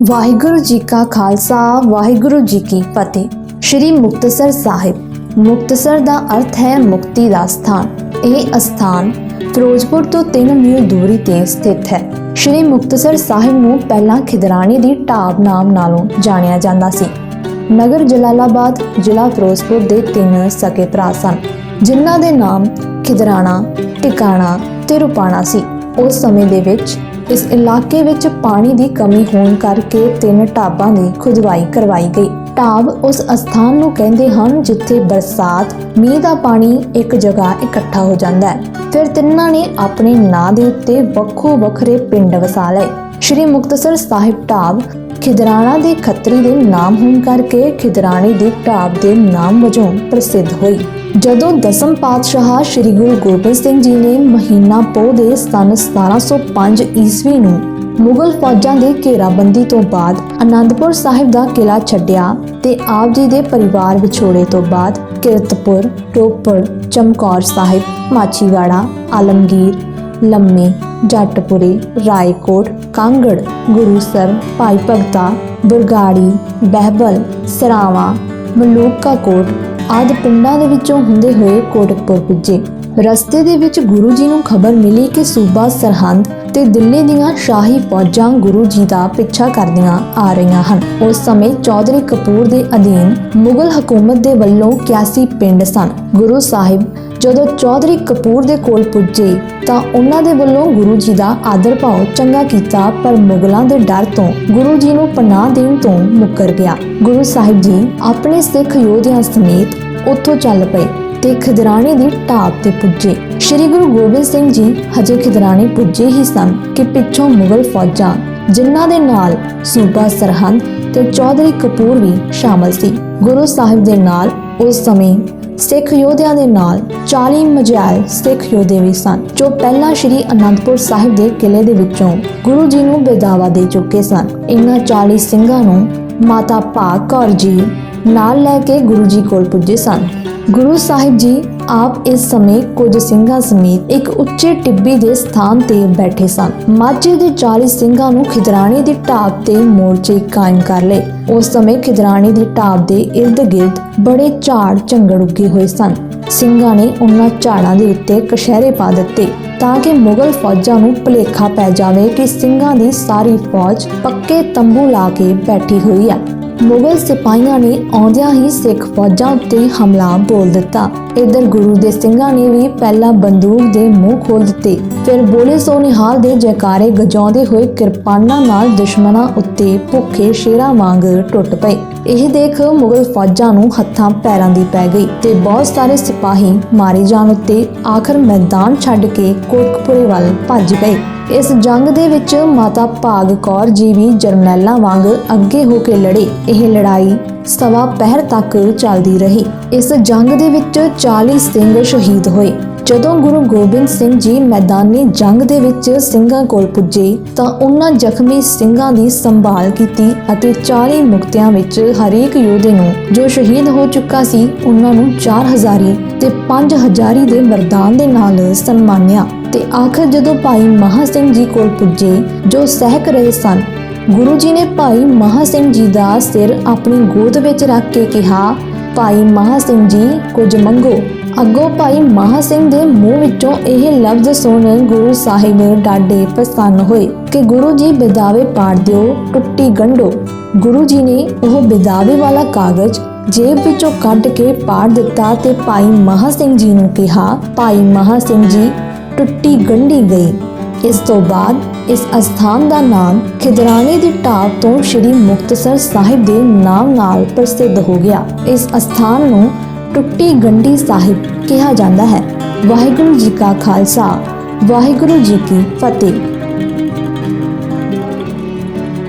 ਵਾਹਿਗੁਰੂ ਜੀ ਕਾ ਖਾਲਸਾ, ਵਾਹਿਗੁਰੂ ਜੀ ਕੀ ਫਤਿਹ। ਸ਼੍ਰੀ ਮੁਕਤਸਰ ਸਾਹਿਬ, ਮੁਕਤਸਰ ਦਾ ਅਰਥ ਹੈ ਮੁਕਤੀ ਦਾ ਸਥਾਨ। ਇਹ ਅਸਥਾਨ ਫਿਰੋਜ਼ਪੁਰ ਤੋਂ 3 ਮੀਲ ਦੂਰੀ ਤੇ ਸਥਿਤ ਹੈ। ਸ਼੍ਰੀ ਮੁਕਤਸਰ ਸਾਹਿਬ ਨੂੰ ਪਹਿਲਾਂ ਖਿਦਰਾਣੀ ਦੀ ਢਾਬ ਨਾਮ ਨਾਲੋਂ ਜਾਣਿਆ ਜਾਂਦਾ ਸੀ। ਨਗਰ ਜਲਾਲਾਬਾਦ, ਜ਼ਿਲ੍ਹਾ ਫਿਰੋਜ਼ਪੁਰ ਦੇ ਤਿੰਨ ਸਕੇ ਭਰਾ ਸਨ, ਜਿਨ੍ਹਾਂ ਦੇ ਨਾਮ ਖਿਦਰਾਣਾ, ਟਿਕਾਣਾ ਤੇ ਰੁਪਾਣਾ ਸੀ। ਉਸ ਸਮੇਂ ਦੇ ਵਿੱਚ ਇਸ ਇਲਾਕੇ ਵਿੱਚ ਪਾਣੀ ਦੀ ਕਮੀ ਹੋਣ ਕਰਕੇ ਤਿੰਨ ਢਾਬਾਂ ਦੀ ਖੁਦਵਾਈ ਕਰਵਾਈ ਗਈ। ਢਾਬ ਉਸ ਅਸਥਾਨ ਨੂੰ ਕਹਿੰਦੇ ਹਨ ਜਿੱਥੇ ਬਰਸਾਤ, ਮੀਂਹ ਦਾ ਪਾਣੀ ਇੱਕ ਜਗ੍ਹਾ ਇਕੱਠਾ ਹੋ ਜਾਂਦਾ ਹੈ। ਫਿਰ ਤਿੰਨਾਂ ਨੇ ਆਪਣੇ ਨਾਂ ਦੇ ਉੱਤੇ ਵੱਖੋ ਵੱਖਰੇ ਪਿੰਡ ਵਸਾ ਲਏ। ਸ਼੍ਰੀ ਮੁਕਤਸਰ ਸਾਹਿਬ ਢਾਬ ਖਿਦਰਾਣਾ ਦੇ ਖੱਤਰੀ ਦੇ ਨਾਮ ਹੋਣ ਕਰਕੇ ਖਿਦਰਾਣੀ ਦੀ ਢਾਬ ਦੇ ਨਾਮ ਵਜੋਂ ਪ੍ਰਸਿੱਧ ਹੋਈ। ਜਦੋਂ ਦਸਮ ਪਾਤਸ਼ਾਹ ਸ੍ਰੀ ਗੁਰੂ ਗੋਬਿੰਦ ਸਿੰਘ ਜੀ ਨੇ ਮਹੀਨਾ ਪੋਹ ਦੇ ਸਨ 1705 ਈਸਵੀ ਨੂੰ ਮੁਗਲ ਫੌਜਾਂ ਦੀ ਘੇਰਾਬੰਦੀ ਤੋਂ ਬਾਅਦ ਆਨੰਦਪੁਰ ਸਾਹਿਬ ਦਾ ਕਿਲਾ ਛੱਡਿਆ ਤੇ ਆਪ ਜੀ ਦੇ ਪਰਿਵਾਰ ਵਿਛੋੜੇ ਤੋਂ ਬਾਅਦ ਕਿਰਤਪੁਰ, ਰੋਪੜ, ਚਮਕੌਰ ਸਾਹਿਬ, ਮਾਛੀਵਾੜਾ, ਆਲਮਗੀਰ ਲੰਮੇ, ਜੱਟਪੁਰੇ, ਰਾਏਕੋਟ, ਕਾਂਗੜ ਗੁਰੂਸਰ ਭਾਈ ਭਗਤਾ, ਬਰਗਾੜੀ, ਬਹਿਬਲ, ਸਰਾਵਾ ਮਲੂਕਾ ਕੋਟ ਆਦਿ ਪਿੰਡਾਂ ਦੇ ਵਿੱਚੋਂ ਹੁੰਦੇ ਹੋਏ ਕੋਟਕਪੁਰ ਪੁੱਜੇ। ਰਸਤੇ ਦੇ ਵਿੱਚ ਗੁਰੂ ਜੀ ਨੂੰ ਖਬਰ ਮਿਲੀ ਕਿ ਸੂਬਾ ਸਰਹੰਦ ਤੇ ਦਿੱਲੀ ਦੀਆਂ ਸ਼ਾਹੀ ਫੌਜਾਂ ਗੁਰੂ ਜੀ ਦਾ ਪਿੱਛਾ ਕਰਦੀਆਂ ਆ ਰਹੀਆਂ ਹਨ। ਉਸ ਸਮੇਂ ਚੌਧਰੀ ਕਪੂਰ ਦੇ ਅਧੀਨ ਮੁਗਲ ਹਕੂਮਤ ਦੇ ਵੱਲੋਂ 81 ਪਿੰਡ ਸਨ। ਗੁਰੂ ਸਾਹਿਬ ਜਦੋਂ ਚੌਧਰੀ ਕਪੂਰ ਦੇ ਕੋਲ ਪੁੱਜੇ ਤਾਂ ਉਹਨਾਂ ਦੇ ਵੱਲੋਂ ਗੁਰੂ ਜੀ ਦਾ ਆਦਰ ਭਾਵ ਚੰਗਾ ਕੀਤਾ, ਪਰ ਮੁਗਲਾਂ ਦੇ ਡਰ ਤੋਂ ਗੁਰੂ ਜੀ ਨੂੰ ਪਨਾਹ ਦੇਣ ਤੋਂ ਮੁੱਕਰ ਗਿਆ। ਗੁਰੂ ਸਾਹਿਬ ਜੀ ਆਪਣੇ ਸਿੱਖ ਯੋਧਿਆਂ ਸਮੇਤ ਉੱਥੋਂ ਚੱਲ ਪਏ ਤੇ ਖਿਦਰਾਣੇ ਦੀ ਢਾਬ ਤੇ ਪੁੱਜੇ। ਸ੍ਰੀ ਗੁਰੂ ਗੋਬਿੰਦ ਸਿੰਘ ਜੀ ਹਜੇ ਖਿਦਰਾਣੇ ਪੁੱਜੇ ਹੀ ਸਨ ਕਿ ਪਿੱਛੋਂ ਮੁਗਲ ਫੌਜਾਂ, ਜਿਨ੍ਹਾਂ ਦੇ ਨਾਲ ਸੂਬਾ ਸਰਹੰਦ ਤੇ ਚੌਧਰੀ ਕਪੂਰ ਵੀ ਸ਼ਾਮਲ ਸੀ। ਗੁਰੂ ਸਾਹਿਬ ਦੇ ਨਾਲ ਉਸ ਸਮੇਂ ਸਿੱਖ ਯੋਧਿਆਂ ਦੇ ਨਾਲ 40 ਮਜਾਇਲ ਸਿੱਖ ਯੋਧੇ ਵੀ ਸਨ, ਜੋ ਪਹਿਲਾਂ ਸ੍ਰੀ ਅਨੰਦਪੁਰ ਸਾਹਿਬ ਦੇ ਕਿਲੇ ਦੇ ਵਿੱਚੋਂ ਗੁਰੂ ਜੀ ਨੂੰ ਬੇਦਾਵਾ ਦੇ ਚੁੱਕੇ ਸਨ। ਇਹਨਾਂ 40 ਸਿੰਘਾਂ ਨੂੰ ਮਾਤਾ ਭਾਗ ਕੌਰ ਜੀ ਨਾਲ ਲੈ ਕੇ ਗੁਰੂ ਜੀ ਕੋਲ ਪੁੱਜੇ ਸਨ। ਗੁਰੂ ਸਾਹਿਬ ਜੀ ਆਪ ਇਸ ਸਮੇਂ ਕੁਝ ਸਿੰਘਾਂ ਸਮੇਤ ਇੱਕ ਉੱਚੇ ਟਿੱਬੀ ਦੇ ਸਥਾਨ ਤੇ ਬੈਠੇ ਸਨ। ਮਾਝੇ ਦੇ 40 ਸਿੰਘਾਂ ਨੂੰ ਖਿਦਰਾਣੀ ਦੀ ਢਾਬ ਤੇ ਮੋਰਚੇ ਕਾਇਮ ਕਰ ਲਏ। ਉਸ ਸਮੇਂ ਖਿਦਰਾਣੇ ਦੀ ਢਾਬ ਦੇ ਇਰਦ-ਗਿਰਦ ਬੜੇ ਝਾੜ ਝੰਗੜ ਉੱਗੇ ਹੋਏ ਸਨ। ਸਿੰਘਾਂ ਨੇ ਉਹਨਾਂ ਝਾੜਾਂ ਦੇ ਉੱਤੇ ਕਸ਼ਹਿਰੇ ਪਾ ਦਿੱਤੇ ਤਾਂ ਕਿ ਮੁਗਲ ਫੌਜਾਂ ਨੂੰ ਭੁਲੇਖਾ ਪੈ ਜਾਵੇ ਕਿ ਸਿੰਘਾਂ ਦੀ ਸਾਰੀ ਫੌਜ ਪੱਕੇ ਤੰਬੂ ਲਾ ਕੇ ਬੈਠੀ ਹੋਈ ਹੈ। ਮੁਗਲ ਸਿਪਾਹੀਆਂ ਨੇ ਆਉਂਦਿਆਂ ਹੀ ਸਿੱਖ ਫੌਜਾਂ ਉੱਤੇ ਹਮਲਾ ਬੋਲ ਦਿੱਤਾ। ਇਧਰ ਗੁਰੂ ਦੇ ਸਿੰਘਾਂ ਨੇ ਵੀ ਪਹਿਲਾਂ ਬੰਦੂਕ ਦੇ ਮੂੰਹ ਖੋਲ ਦਿੱਤੇ। ਫਿਰ ਬੋਲੇ ਸੋ ਨਿਹਾਲ ਦੇ ਜੈਕਾਰੇ ਗਜਾਉਂਦੇ ਹੋਏ ਕਿਰਪਾਨਾਂ ਨਾਲ ਦੁਸ਼ਮਣਾਂ ਉੱਤੇ ਭੁੱਖੇ ਸ਼ੇਰਾਂ ਵਾਂਗ ਟੁੱਟ ਪਏ। ਇਹ ਦੇਖ ਮੁਗਲ ਫੌਜਾਂ ਨੂੰ ਹੱਥਾਂ ਪੈਰਾਂ ਦੀ ਪੈ ਗਈ ਤੇ ਬਹੁਤ ਸਾਰੇ ਸਿਪਾਹੀ ਮਾਰੇ ਜਾਣ ਉੱਤੇ ਆਖਰ ਮੈਦਾਨ ਛੱਡ ਕੇ ਕੋਟਕਪੁਰੇ ਵੱਲ ਭੱਜ ਗਏ ਇਸ ਜੰਗ ਦੇ ਵਿੱਚ ਮਾਤਾ ਭਾਗ ਕੌਰ ਜੀ ਵੀ ਜਰਨੈਲਾਂ ਵਾਂਗ ਅੱਗੇ ਹੋ ਕੇ ਲੜੇ। ਇਹ ਲੜਾਈ ਸਵਾ ਪਹਿਰ ਤੱਕ ਚੱਲਦੀ ਰਹੀ। ਇਸ ਜੰਗ ਦੇ ਵਿੱਚ 40 ਸਿੰਘ ਸ਼ਹੀਦ ਹੋਏ। ਜਦੋਂ ਗੁਰੂ ਗੋਬਿੰਦ ਸਿੰਘ ਜੀ ਮੈਦਾਨੀ ਜੰਗ ਦੇ ਵਿੱਚ ਸਿੰਘਾਂ ਕੋਲ ਪੁੱਜੇ, ਤਾਂ ਉਹਨਾਂ ਜ਼ਖਮੀ ਸਿੰਘਾਂ ਦੀ ਸੰਭਾਲ ਕੀਤੀ ਅਤੇ 40 ਮੁਕਤਿਆਂ ਵਿੱਚ ਹਰੇਕ ਯੋਧੇ ਨੂੰ ਜੋ ਸ਼ਹੀਦ ਹੋ ਚੁੱਕਾ ਸੀ, ਉਹਨਾਂ ਨੂੰ 4000 ਤੇ 5000 ਦੇ ਮਰਦਾਨ ਦੇ ਨਾਲ ਸਨਮਾਨਿਆ। ਤੇ ਆਖਰ ਜਦੋਂ ਭਾਈ ਮਹਾ ਸਿੰਘ ਜੀ ਕੋਲ ਪੁੱਜੇ, ਜੋ ਸਹਿਕ ਰਹੇ ਸਨ, ਗੁਰੂ ਜੀ ਨੇ ਭਾਈ ਮਹਾ ਸਿੰਘ ਜੀ ਦਾ ਸਿਰ ਆਪਣੀ ਗੋਦ ਵਿੱਚ ਰੱਖ ਕੇ ਕਿਹਾ, ਭਾਈ ਮਹਾ ਸਿੰਘ ਜੀ, ਕੁਝ ਮੰਗੋ। ਅੱਗੋਂ ਭਾਈ ਮਹਾ ਸਿੰਘ ਦੇ ਮੂੰਹ ਵਿੱਚੋਂ ਇਹ ਲਫ਼ਜ਼ ਸੁਣ ਗੁਰੂ ਸਾਹਿਬ ਡਾਡੇ ਪ੍ਰਸੰਨ ਹੋਏ ਕਿ ਗੁਰੂ ਜੀ ਬਿਦਾਵੇ ਪਾੜ ਦਿਓ, ਟੁੱਟੀ ਗੰਢੋ। ਗੁਰੂ ਜੀ ਨੇ ਉਹ ਬਿਦਾਵੇ ਵਾਲਾ ਕਾਗਜ਼ ਜੇਬ ਵਿੱਚੋਂ ਕੱਢ ਕੇ ਪਾੜ ਦਿੱਤਾ ਤੇ ਭਾਈ ਮਹਾ ਸਿੰਘ ਜੀ ਨੂੰ ਕਿਹਾ, ਭਾਈ ਮਹਾ ਸਿੰਘ ਜੀ ਟੁੱਟੀ ਗੰਢੀ ਗਈ। ਇਸ ਤੋਂ ਬਾਅਦ ਇਸ ਅਸਥਾਨ ਦਾ ਨਾਮ ਖਿਦਰਾਣੇ ਦੀ ਢਾਬ ਤੋਂ ਸ੍ਰੀ ਮੁਕਤਸਰ ਸਾਹਿਬ ਦੇ ਨਾਮ ਨਾਲ ਪ੍ਰਸਿੱਧ ਹੋ ਗਿਆ। ਇਸ ਅਸਥਾਨ ਨੂੰ ਟੁੱਟੀ ਗੰਢੀ ਸਾਹਿਬ ਕਿਹਾ ਜਾਂਦਾ ਹੈ। ਵਾਹਿਗੁਰੂ ਜੀ ਕਾ ਖਾਲਸਾ, ਵਾਹਿਗੁਰੂ ਜੀ ਕੀ ਫਤਿਹ।